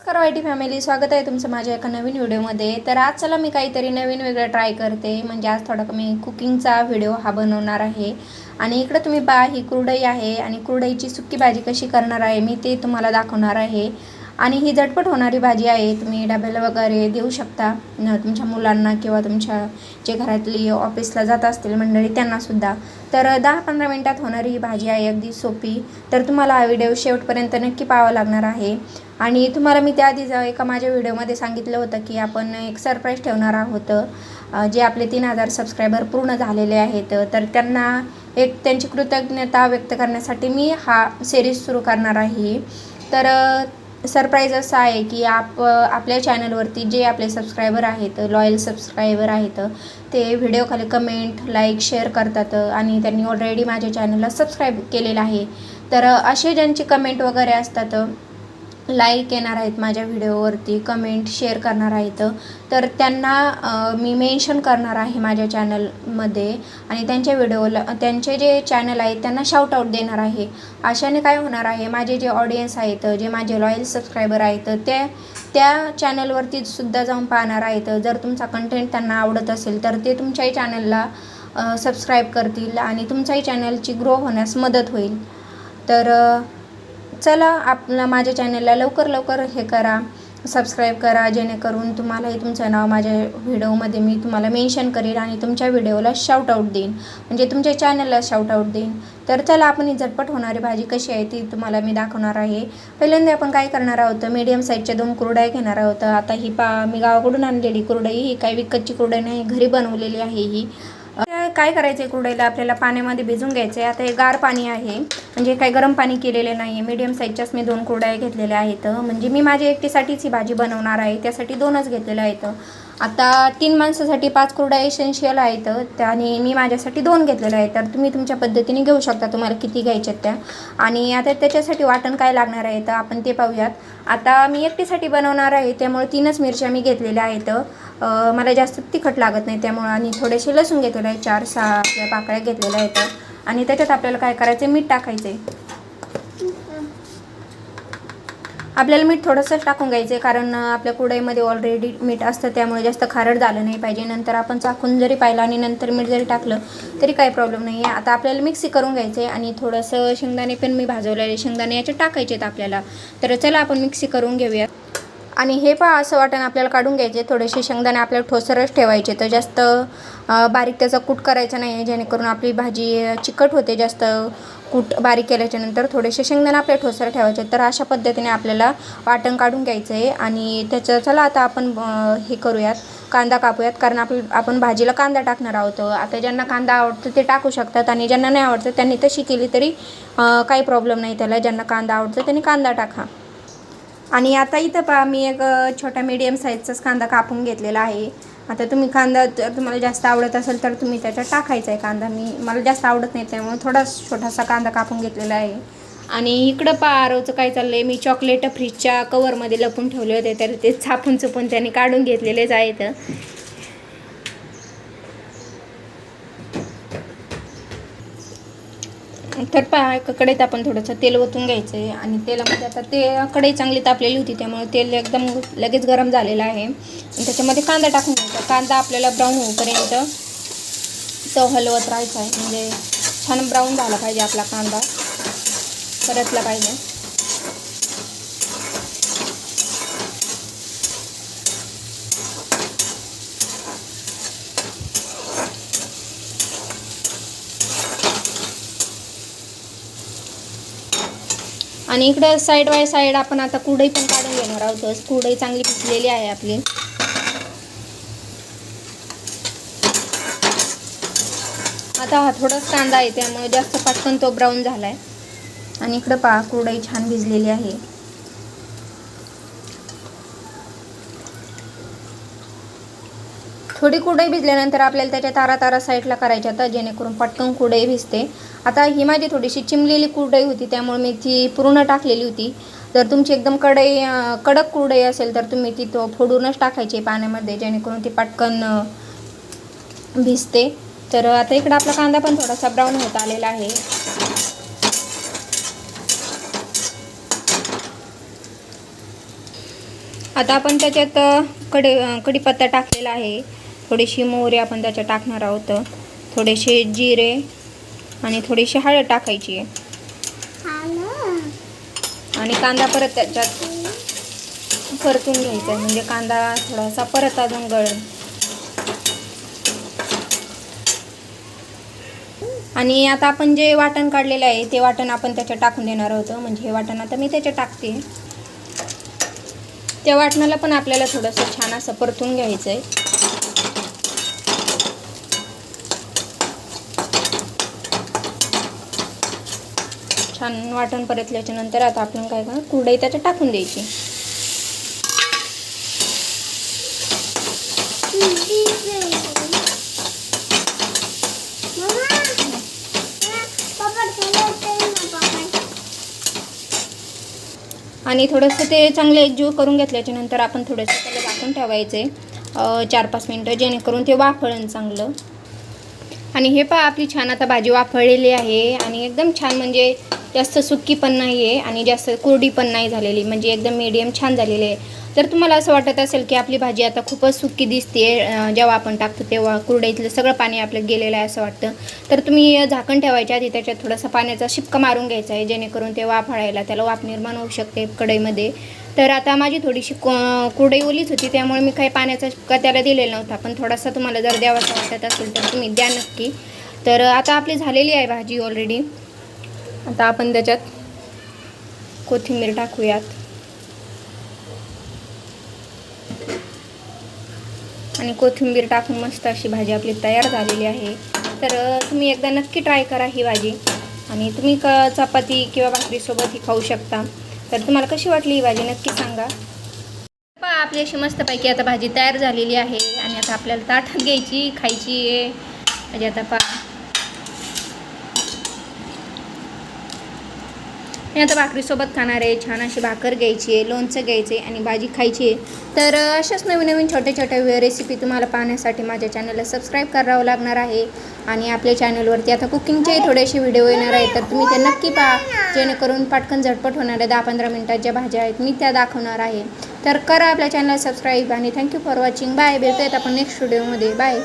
नमस्कार YT family स्वागत आहे तुमचं माझ्या एका नवीन व्हिडिओमध्ये. तर आज चला मी काहीतरी नवीन वेगळं ट्राय करते. म्हणजे आज थोडा मी कुकिंगचा व्हिडिओ हा बनवणार आहे. आणि इकडं तुम्ही पहा ही कुरडई आहे आणि कुरडईची सुक्की भाजी कशी करणार आहे मी ते तुम्हाला दाखवणार आहे. आणि ही झटपट होणारी भाजी आहे तुम्ही डब्याला वगैरे देऊ शकता. तुमच्या मुलांना किंवा तुमच्या जे घरातली ऑफिसला जात असतील मंडळी त्यांनासुद्धा. तर दहा पंधरा मिनटात होणारी ही भाजी आहे अगदी सोपी. तर तुम्हाला हा व्हिडिओ शेवटपर्यंत नक्की पाहावा लागणार आहे. आणि तुम्हाला मी त्याआधी एका माझ्या व्हिडिओमध्ये सांगितलं होतं की आपण एक सरप्राईज ठेवणार आहोत. जे आपले तीन हजार सबस्क्रायबर पूर्ण झालेले आहेत तर त्यांना एक त्यांची कृतज्ञता व्यक्त करण्यासाठी मी हा सिरीज सुरू करणार आहे. तर सरप्राईज असं आहे की आप आपल्या चॅनलवरती जे आपले सबस्क्रायबर आहेत लॉयल सबस्क्रायबर आहेत ते व्हिडिओखाली कमेंट लाईक शेअर करतात आणि त्यांनी ऑलरेडी माझ्या चॅनलला सबस्क्राईब केलेलं आहे. तर असे ज्यांची कमेंट वगैरे असतात लाईक येणार आहेत माझ्या व्हिडिओवरती कमेंट शेअर करणार आहेत. तर त्यांना मी मेन्शन करणार आहे माझ्या चॅनलमध्ये आणि त्यांच्या व्हिडिओला त्यांचे जे चॅनल आहेत त्यांना शाउटआउट देणार आहे. अशाने काय होणार आहे माझे जे ऑडियन्स आहेत जे माझे लॉयल सबस्क्रायबर आहेत ते त्या चॅनलवरती सुद्धा जाऊन पाहणार आहेत. जर तुमचा कंटेंट त्यांना आवडत असेल तर ते तुमच्याही चॅनलला सबस्क्राईब करतील आणि तुमच्याही चॅनलची ग्रो होण्यास मदत होईल. तर चला आपला माझ्या चॅनलला लवकर लवकर हे करा सबस्क्राईब करा जेणेकरून तुम्हालाही तुमचं नाव माझ्या व्हिडिओमध्ये मी तुम्हाला मेन्शन करेन आणि तुमच्या व्हिडिओला शाउट देईन. म्हणजे तुमच्या चॅनलला शाउट देईन. तर चला आपण ही झटपट होणारी भाजी कशी आहे ती तुम्हाला मी दाखवणार आहे. पहिल्यांदा आपण काय करणार आहोत? मीडियम साईजच्या दोन कुरड्या घेणार आहोत. आता ही पा मी गावाकडून आणलेली कुरडई ही काही विकतची कुरडई नाही घरी बनवलेली आहे ही. काय करायचं आहे कुरडईला? आपल्याला पाण्यामध्ये भिजून घ्यायचं आहे आता हे गार पाणी आहे. म्हणजे काही गरम पाणी केलेले नाही आहे मीडियम साईजच्याच मी दोन कुरड्या घेतलेल्या आहेत. म्हणजे मी माझ्या एकटीसाठीच ही भाजी बनवणार आहे. त्यासाठी दोनच घेतलेल्या आहेत. आता तीन माणसासाठी पाच कुरड्या एसेन्शियल आहेत त्या आणि मी माझ्यासाठी दोन घेतलेल्या आहेत. तर तुम्ही तुमच्या पद्धतीने घेऊ शकता तुम्हाला किती घ्यायच्यात त्या. आणि आता त्याच्यासाठी वाटण काय लागणार आहे तर आपण ते पाहूयात. आता मी एकटीसाठी बनवणार आहे त्यामुळे तीनच मिरच्या मी घेतलेल्या आहेत. मला जास्त तिखट लागत नाही त्यामुळं आणि थोडेसे लसूण घेतलेलं आहे चार सहा आपल्या पाकळ्या घेतलेल्या आहेत. आणि त्याच्यात आपल्याला काय करायचं आहे मीठ टाकायचं आहे आपल्याला मीठ थोडंसंच टाकून घ्यायचं आहे कारण आपल्या कुडाईमध्ये ऑलरेडी मीठ असतं त्यामुळे जास्त खारट झालं नाही पाहिजे. नंतर आपण चाकून जरी पाहिलं आणि नंतर मीठ जरी टाकलं तरी काही प्रॉब्लेम नाही आहे आता आपल्याला मिक्सी करून घ्यायचं आहे आणि थोडंसं शेंगदाणे पण मी भाजवलेले शेंगदाणे याचे टाकायचे आहेत आपल्याला. तर चला आपण मिक्सी करून घेऊयात. आणि हे पहा असं वाटण आपल्याला काढून घ्यायचे. थोडेसे शेंगदाणे आपल्याला ठोसरच ठेवायचे. तर जास्त बारीक त्याचा कूट करायचा नाही जेणेकरून आपली भाजी चिकट होते जास्त. कूट बारीक केल्याच्यानंतर थोडेसे शेंगदाणे आपल्या ठोसर ठेवायचे. तर अशा पद्धतीने आपल्याला वाटण काढून घ्यायचं आहे आणि त्याचं चला आता आपण हे करूयात. कांदा कापूयात. कारण आपण आपण भाजीला कांदा टाकणार आहोत. आता ज्यांना कांदा आवडतो ते टाकू शकतात. आणि ज्यांना नाही आवडतं त्यांनी तशी केली तरी काही प्रॉब्लेम नाही त्याला. ज्यांना कांदा आवडतो त्यांनी कांदा टाका. आणि आता इथं पहा मी एक छोटा मीडियम साईजचाच कांदा कापून घेतलेला आहे. आता तुम्ही कांदा जर तुम्हाला जास्त आवडत असेल तर तुम्ही त्याच्यात टाकायचा आहे कांदा. मी मला जास्त आवडत नाही त्यामुळे थोडा छोटासा कांदा कापून घेतलेला आहे. आणि इकडं पहा आरवचं काय चाललं आहे मी चॉकलेट फ्रीजच्या कवरमध्ये लपून ठेवले होते तर ते छापून चुपून त्यांनी काढून घेतलेलेच आहेत. तर पहा एका आपण थोडंसं तेल ओतून घ्यायचं आहे आणि तेलामध्ये आता ते कढई चांगली तापलेली होती त्यामुळे तेल एकदम लगेच गरम झालेलं आहे. आणि त्याच्यामध्ये कांदा टाकून घ्यायचा. कांदा आपल्याला ब्राऊन होईपर्यंत तो हलवत राहायचा आहे. म्हणजे छान ब्राऊन झाला पाहिजे आपला कांदा. परतला पाहिजे. आणि इकडं साईड बाय साईड आपण आता कुडई पण काढून घेणार आहोत. कुडई चांगली भिजलेली आहे आपली. आता हा थोडाच कांदा आहे त्यामुळे जास्त पटकन तो ब्राऊन झाला आहे आणि इकडं पहा कुरडई छान भिजलेली आहे. थोडी कुरडई भिजल्यानंतर आपल्याला त्याच्या तारा तारा साईडला करायच्या आता जेणेकरून पटकन कुरडई भिजते. आता ही माझी थोडीशी चिमलेली कुरडई होती त्यामुळे मी ती पूर्ण टाकलेली होती. जर तुमची एकदम कढई कडक कुरडई असेल तर तुम्ही ती तो फोडूनच टाकायची पाण्यामध्ये जेणेकरून ती पटकन भिजते. तर आता इकडं आपला कांदा पण थोडासा ब्राऊन होत आलेला आहे. आता आपण त्याच्यात अ, कडे कढीपत्ता टाकलेला आहे. थोडीशी मोहरी आपण त्याच्यात टाकणार आहोत. थोडेसे जिरे आणि थोडीशी हळद टाकायची आहे. आणि कांदा परत त्याच्यात परतून घ्यायचा आहे. म्हणजे कांदा थोडासा परत अजून गळेल आणि आता आपण जे वाटण काढलेलं आहे ते वाटण आपण त्याच्यात टाकून देणार आहोत. म्हणजे हे वाटण आता मी त्याच्यात टाकते. त्या वाटणाला पण आपल्याला थोडंसं छान असं परतून घ्यायचं आहे छान वाटण परतल्याच्या नंतर आता आपण काय करणार? कुरडई त्याच्यात टाकून द्यायची. आणि थोडंसं ते चांगले एकजीव करून घेतल्याच्या नंतर आपण थोडंसं त्याला झाकून ठेवायचं आहे चार पाच मिनटं जेणेकरून ते वाफळण चांगलं. आणि हे पहा आपली छान आता भाजी वाफळलेली आहे आणि एकदम छान म्हणजे जास्त सुक्की पण नाही आहे आणि जास्त कोरडी पण नाही झालेली म्हणजे एकदम मीडियम छान झालेली आहे. तर तुम्हाला असं वाटत असेल की आपली भाजी आता खूपच सुकी दिसते जेव्हा आपण टाकतो तेव्हा कुरडईतलं सगळं पाणी आपलं गेलेलं आहे असं वाटतं. तर तुम्ही झाकण ठेवायच्या आधी त्याच्यात थोडासा पाण्याचा शिपका मारून घ्यायचा आहे जेणेकरून ते वाफाळायला त्याला वाफ निर्माण होऊ शकते कढईमध्ये. तर आता माझी थोडीशी को कुरडई ओलीच होती त्यामुळे मी काही पाण्याचा शिपका त्याला दिलेला नव्हता. पण थोडासा तुम्हाला जर द्यावासा वाटत असेल तर तुम्ही द्या नक्की. तर आता आपली झालेली आहे भाजी ऑलरेडी आता आपण त्याच्यात कोथिंबीर टाकूयात. आणि कोथिंबीर टाकून मस्त अशी भाजी आपली तयार झालेली आहे. तर तुम्ही एकदा नक्की ट्राय करा ही भाजी. आणि तुम्ही क चपाती किंवा भाकरीसोबत ही खाऊ शकता. तर तुम्हाला कशी वाटली ही भाजी नक्की सांगा. पहा आपली अशी मस्तपैकी आता भाजी तयार झालेली आहे. आणि आता आपल्याला ताटात घ्यायची खायची आहे. म्हणजे आता पहा. मी आता भाकरीसोबत खाणार आहे. छान अशी भाकर घ्यायची आहे लोणचं घ्यायचे आणि भाजी खायची आहे. तर अशाच नवीन नवीन छोट्या छोट्या रेसिपी तुम्हाला पाहण्यासाठी माझ्या चॅनलला सबस्क्राईब करावं लागणार आहे. आणि आपल्या चॅनलवरती आता कुकिंगचेही थोडेसे व्हिडिओ येणार आहेत. तर तुम्ही ते नक्की पहा. जेणेकरून पटकन झटपट होणाऱ्या दहा पंधरा मिनटात ज्या भाज्या आहेत मी त्या दाखवणार आहे. तर करा आपल्या चॅनलला सबस्क्राईब आणि थँक्यू फॉर वॉचिंग बाय भेटूयात आपण नेक्स्ट व्हिडिओमध्ये बाय